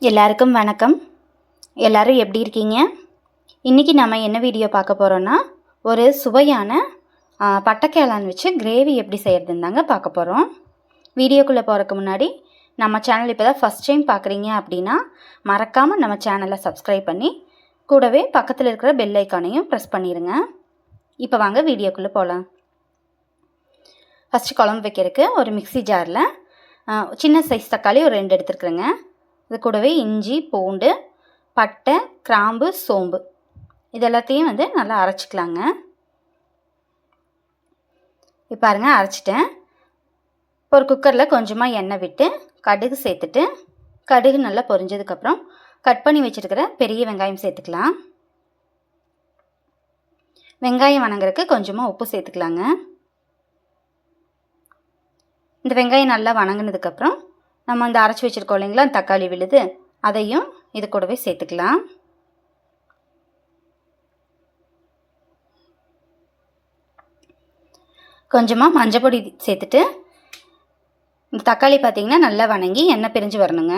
எல்லாருக்கும் வணக்கம். எல்லோரும் எப்படி இருக்கீங்க? இன்றைக்கி நம்ம என்ன வீடியோ பார்க்க போகிறோன்னா ஒரு சுவையான பட்டைக்கேளான் வச்சு கிரேவி எப்படி செய்கிறதுன்னு தாங்க பார்க்க போகிறோம் வீடியோக்குள்ளே போகிறதுக்கு முன்னாடி நம்ம சேனல் இப்போ தான் ஃபஸ்ட் டைம் பார்க்குறீங்க அப்படின்னா மறக்காமல் நம்ம சேனலை சப்ஸ்கிரைப் பண்ணி கூடவே பக்கத்தில் இருக்கிற பெல் ஐக்கானையும் ப்ரெஸ் பண்ணிடுங்க இப்போ வாங்க வீடியோக்குள்ளே போகலாம் ஃபஸ்ட்டு குழம்பு வைக்கிறதுக்கு ஒரு மிக்ஸி ஜாரில் சின்ன சைஸ் தக்காளி ஒரு ரெண்டு எடுத்துருக்குறேங்க. இது கூடவே இஞ்சி பூண்டு பட்டை கிராம்பு சோம்பு. இது எல்லாத்தையும் வந்து நல்லா அரைச்சிக்கலாங்க. இப்போ பாருங்க அரைச்சிட்டேன். ஒரு குக்கரில் கொஞ்சமாக எண்ணெய் விட்டு கடுகு சேர்த்துட்டு கடுகு நல்லா பொரிஞ்சதுக்கப்புறம் கட் பண்ணி வச்சுருக்கிற பெரிய வெங்காயம் சேர்த்துக்கலாம். வெங்காயம் வணங்குறதுக்கு கொஞ்சமாக உப்பு சேர்த்துக்கலாங்க. இந்த வெங்காயம் நல்லா வணங்கினதுக்கப்புறம் நம்ம இந்த அரைச்சி வச்சுருக்கோம் இல்லைங்களா? தக்காளி விழுது. அதையும் இது கூடவே சேர்த்துக்கலாம். கொஞ்சமாக மஞ்சள் பொடி சேர்த்துட்டு இந்த தக்காளி பார்த்திங்கன்னா நல்லா வணங்கி எண்ணெய் பிரிஞ்சு வரணுங்க.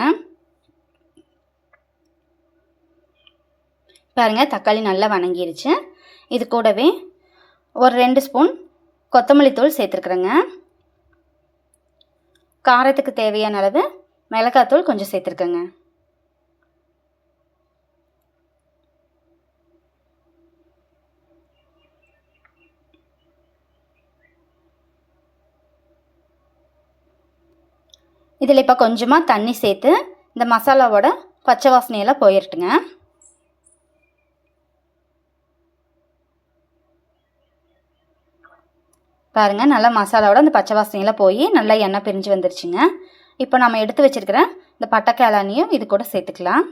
பாருங்கள் தக்காளி நல்லா வணங்கிருச்சு. இது கூடவே ஒரு ரெண்டு ஸ்பூன் கொத்தமல்லி தூள் சேர்த்துருக்குறேங்க. காரத்துக்கு தேவையான அளவு மிளகாத்தூள் கொஞ்சம் சேர்த்துருக்கேங்க. இதில் இப்போ கொஞ்சமாக தண்ணி சேர்த்து இந்த மசாலாவோட பச்சை வாசனையெல்லாம் போயிருட்டுங்க. பாருங்கள் நல்லா மசாலாவோட அந்த பச்சை வாசனையெல்லாம் போய் நல்லா எண்ணெய் பிரிஞ்சு வந்துருச்சுங்க. இப்போ நம்ம எடுத்து வச்சுருக்கிற இந்த பட்டை கேளானியும் இது கூட சேர்த்துக்கலாம்.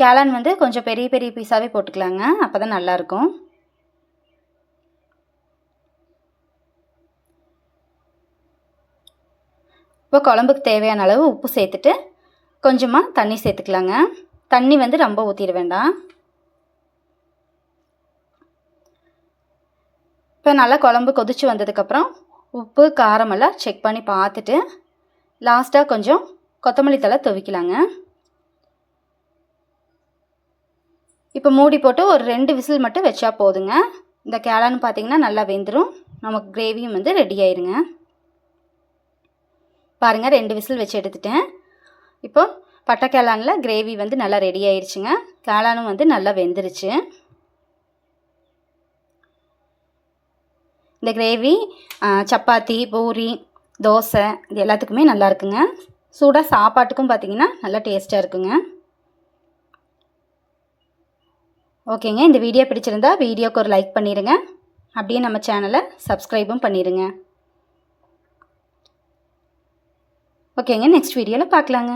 கேளான் வந்து கொஞ்சம் பெரிய பெரிய பீஸாகவே போட்டுக்கலாங்க அப்போ தான் நல்லாயிருக்கும். இப்போ குழம்புக்கு தேவையான அளவு உப்பு சேர்த்துட்டு கொஞ்சமாக தண்ணி சேர்த்துக்கலாங்க. தண்ணி வந்து ரொம்ப ஊற்றிட வேண்டாம். இப்போ நல்லா குழம்பு கொதிச்சு வந்ததுக்கப்புறம் உப்பு காரமெல்லாம் செக் பண்ணி பார்த்துட்டு லாஸ்ட்டாக கொஞ்சம் கொத்தமல்லி தழை துவைக்கலாங்க. இப்போ மூடி போட்டு ஒரு ரெண்டு விசில் மட்டும் வச்சா போதுங்க. இந்த கேளான்னு பார்த்தீங்கன்னா நல்லா வெந்துடும் நமக்கு கிரேவியும் வந்து ரெடி ஆயிருங்க. பாருங்கள் ரெண்டு விசில் வச்சு எடுத்துட்டேன். இப்போ பட்டை கேளானில் கிரேவி வந்து நல்லா ரெடி ஆயிடுச்சுங்க கேளானும் வந்து நல்லா வெந்துருச்சு. இந்த கிரேவி சப்பாத்தி பூரி தோசை இது எல்லாத்துக்குமே நல்லா இருக்குங்க. சூடாக சாப்பாட்டுக்கும் பார்த்தீங்கன்னா நல்லா டேஸ்ட்டாக இருக்குங்க. ஓகேங்க இந்த வீடியோ பிடிச்சிருந்தா வீடியோக்கு ஒரு லைக் பண்ணிடுங்க அப்படியே நம்ம சேனலை சப்ஸ்கிரைபும் பண்ணிடுங்க ஓகேங்க நெக்ஸ்ட் வீடியோவில் பார்க்கலாங்க